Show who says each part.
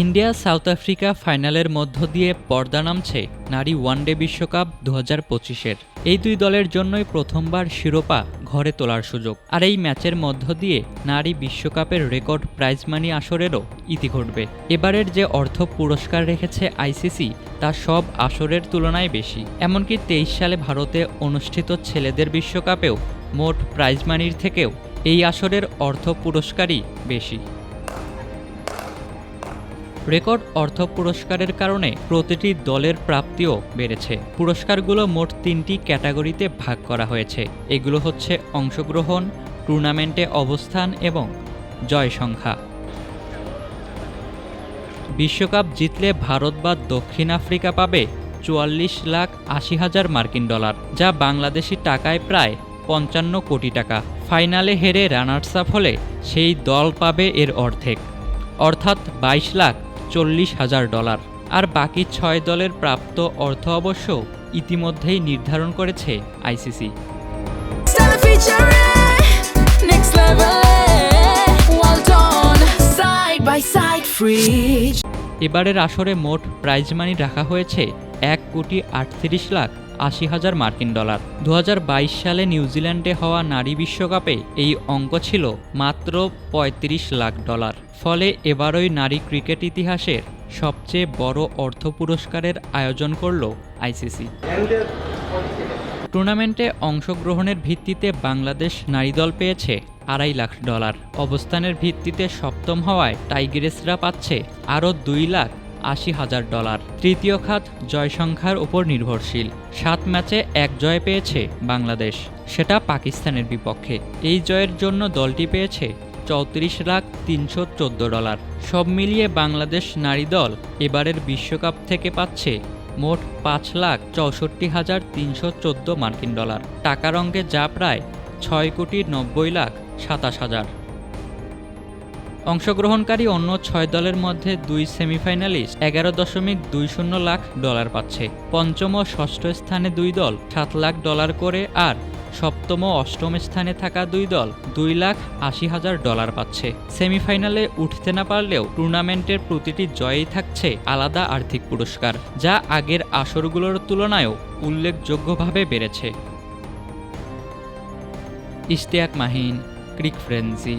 Speaker 1: India south Africa ফাইনালের মধ্য দিয়ে পর্দা নামছে নারী ওয়ানডে বিশ্বকাপ দু হাজার পঁচিশের। এই দুই দলের জন্যই প্রথমবার শিরোপা ঘরে তোলার সুযোগ। আর এই ম্যাচের মধ্য দিয়ে নারী বিশ্বকাপের রেকর্ড প্রাইজ মানি আসরেরও ইতি ঘটবে। এবারের যে অর্থ পুরস্কার রেখেছে আইসিসি, তা সব আসরের তুলনায় বেশি। এমনকি তেইশ সালে ভারতে অনুষ্ঠিত ছেলেদের বিশ্বকাপেও মোট প্রাইজ মানির থেকেও এই আসরের অর্থ পুরস্কারই বেশি। রেকর্ড অর্থ পুরস্কারের কারণে প্রতিটি দলের প্রাপ্তিও বেড়েছে। পুরস্কারগুলো মোট তিনটি ক্যাটাগরিতে ভাগ করা হয়েছে। এগুলো হচ্ছে অংশগ্রহণ, টুর্নামেন্টে অবস্থান এবং জয় সংখ্যা। বিশ্বকাপ জিতলে ভারত বা দক্ষিণ আফ্রিকা পাবে চুয়াল্লিশ লাখ আশি হাজার মার্কিন ডলার, যা বাংলাদেশি টাকায় প্রায় পঞ্চান্ন কোটি টাকা। ফাইনালে হেরে রানার্স আপ হলে সেই দল পাবে এর অর্ধেক। অর্থাৎ বাইশ লাখ চল্লিশ হাজার ডলার আর বাকি ছয় দলের প্রাপ্ত অর্থ অবশ্য ইতিমধ্যেই নির্ধারণ করেছে আইসিসি. এবারের আসরে মোট প্রাইজ মানি রাখা হয়েছে এক কোটি আটত্রিশ লাখ আশি হাজার মার্কিন ডলার। দু হাজার বাইশ সালে নিউজিল্যান্ডে হওয়া নারী বিশ্বকাপে এই অঙ্ক ছিল মাত্র ৩৫ লাখ ডলার। ফলে এবারই নারী ক্রিকেট ইতিহাসের সবচেয়ে বড় অর্থ পুরস্কারের আয়োজন করল আইসিসি টুর্নামেন্টে অংশগ্রহণের ভিত্তিতে বাংলাদেশ নারী দল পেয়েছে আড়াই লাখ ডলার। অবস্থানের ভিত্তিতে সপ্তম হওয়ায় টাইগ্রেসরা পাচ্ছে আরও দুই লাখ আশি হাজার ডলার। তৃতীয় খাত জয় সংখ্যার উপর নির্ভরশীল। সাত ম্যাচে এক জয় পেয়েছে বাংলাদেশ। সেটা পাকিস্তানের বিপক্ষে। এই জয়ের জন্য দলটি পেয়েছে চৌত্রিশ লাখ তিনশো চোদ্দ ডলার। সব মিলিয়ে বাংলাদেশ নারী দল এবারের বিশ্বকাপ থেকে পাচ্ছে মোট পাঁচ লাখ চৌষট্টি হাজার তিনশো চোদ্দ মার্কিন ডলার। টাকার অঙ্কে যা প্রায় ছয় কোটি নব্বই লাখ সাতাশ হাজার। অংশগ্রহণকারী অন্য ছয় দলের মধ্যে দুই সেমিফাইনালিস্ট এগারো দশমিক দুই শূন্য লাখ ডলার পাচ্ছে। পঞ্চম ও ষষ্ঠ স্থানে দুই দল, সাত লাখ ডলার করে আর সপ্তম ও অষ্টম স্থানে থাকা দুই দল, দুই লাখ আশি হাজার ডলার পাচ্ছে। সেমিফাইনালে উঠতে না পারলেও টুর্নামেন্টের প্রতিটি জয়েই থাকছে আলাদা আর্থিক পুরস্কার, যা আগের আসরগুলোর তুলনায়ও উল্লেখযোগ্যভাবে বেড়েছে। ইশতিয়াক মাহিন, ক্রিক ফ্রেন্সি।